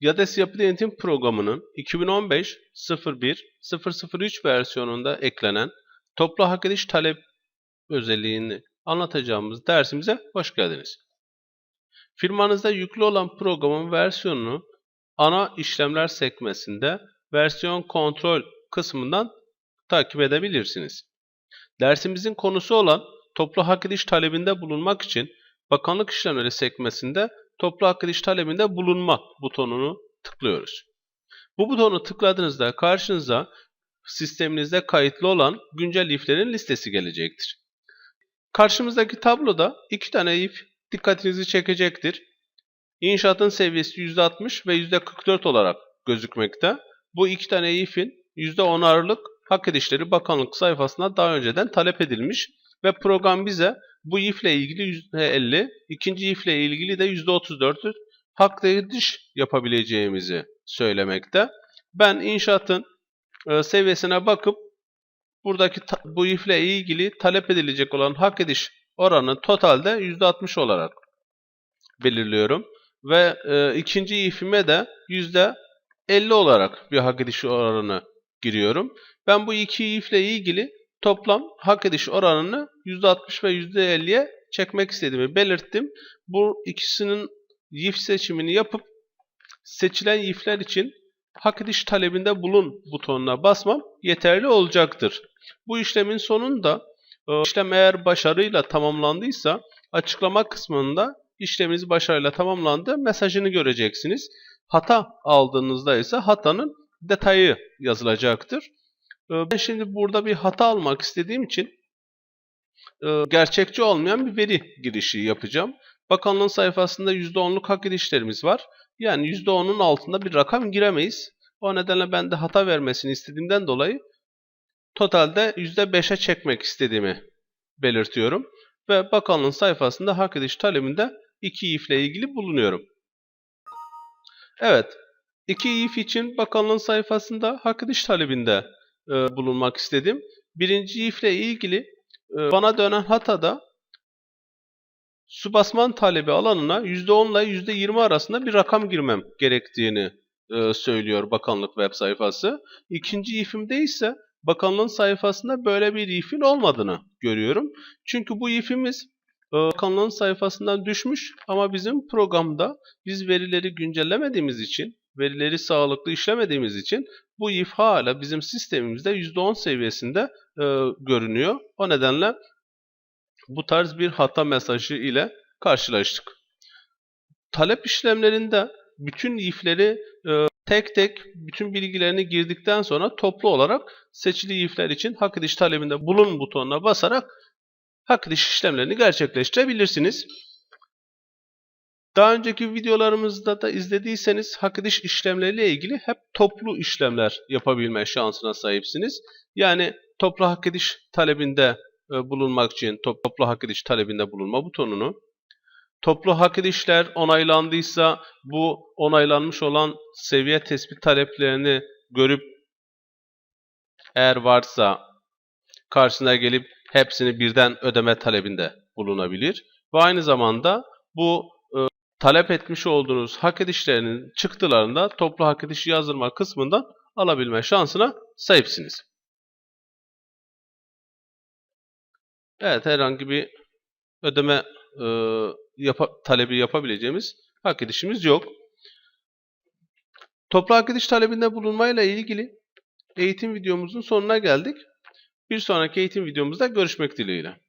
YADES Yapı Denetim Programı'nın 2015-01-003 versiyonunda eklenen toplu hak ediş talep özelliğini anlatacağımız dersimize hoş geldiniz. Firmanızda yüklü olan programın versiyonunu ana işlemler sekmesinde versiyon kontrol kısmından takip edebilirsiniz. Dersimizin konusu olan toplu hak ediş talebinde bulunmak için Bakanlık İşlemleri sekmesinde toplu hak ediş talebinde bulunma butonunu tıklıyoruz. Bu butonu tıkladığınızda karşınıza sisteminizde kayıtlı olan güncel iflerin listesi gelecektir. Karşımızdaki tabloda iki tane if dikkatinizi çekecektir. İnşaatın seviyesi %60 ve %44 olarak gözükmekte. Bu iki tane if'in %10'arlık hak edişleri bakanlık sayfasına daha önceden talep edilmiş ve program bize bu if ile ilgili %50, ikinci if ile ilgili de %34 hak ediş yapabileceğimizi söylemekte. Ben inşaatın e, seviyesine bakıp buradaki bu if ile ilgili talep edilecek olan hak ediş oranı totalde %60 olarak belirliyorum. Ve e, ikinci ifime de %50 olarak bir hak ediş oranı giriyorum. Ben bu iki if ile ilgili toplam hak ediş oranını %60 ve %50'ye çekmek istediğimi belirttim. Bu ikisinin if seçimini yapıp seçilen ifler için hak ediş talebinde bulun butonuna basmam yeterli olacaktır. Bu işlemin sonunda e, işlem eğer başarıyla tamamlandıysa açıklama kısmında işleminiz başarıyla tamamlandı mesajını göreceksiniz. Hata aldığınızda ise hatanın detayı yazılacaktır. E, Ben şimdi burada bir hata almak istediğim için e, gerçekçi olmayan bir veri girişi yapacağım. Bakanlığın sayfasında %10'luk hak edişlerimiz var. Yani %10'un altında bir rakam giremeyiz. O nedenle ben de hata vermesini istediğimden dolayı totalde %5'e çekmek istediğimi belirtiyorum. Ve bakanlığın sayfasında hak ediş talebinde iki if ile ilgili bulunuyorum. Evet, iki if için bakanlığın sayfasında hak ediş talebinde e, bulunmak istedim. Birinci if ile ilgili e, bana dönen hatada su basman talebi alanına %10 ile %20 arasında bir rakam girmem gerektiğini e, söylüyor bakanlık web sayfası. İkinci ifimde ise bakanlığın sayfasında böyle bir ifin olmadığını görüyorum. Çünkü bu ifimiz e, bakanlığın sayfasından düşmüş ama bizim programda biz verileri güncellemediğimiz için, verileri sağlıklı işlemediğimiz için bu if hala bizim sistemimizde %10 seviyesinde e, görünüyor. O nedenle bu tarz bir hata mesajı ile karşılaştık. Talep işlemlerinde bütün ifleri e, tek tek bütün bilgilerini girdikten sonra toplu olarak seçili ifler için hak ediş talebinde bulun butonuna basarak hak ediş işlemlerini gerçekleştirebilirsiniz. Daha önceki videolarımızda da izlediyseniz hak ediş işlemleriyle ilgili hep toplu işlemler yapabilme şansına sahipsiniz. Yani toplu hak ediş talebinde e, bulunmak için top- toplu hak ediş talebinde bulunma butonunu, toplu hak edişler onaylandıysa bu onaylanmış olan seviye tespit taleplerini görüp eğer varsa karşısına gelip hepsini birden ödeme talebinde bulunabilir. Ve aynı zamanda bu talep etmiş olduğunuz hak edişlerinin çıktılarını da toplu hak ediş yazdırma kısmından alabilme şansına sahipsiniz. Evet herhangi bir ödeme e, yapa- talebi yapabileceğimiz hak edişimiz yok. Toplu hak ediş talebinde bulunmayla ilgili eğitim videomuzun sonuna geldik. Bir sonraki eğitim videomuzda görüşmek dileğiyle.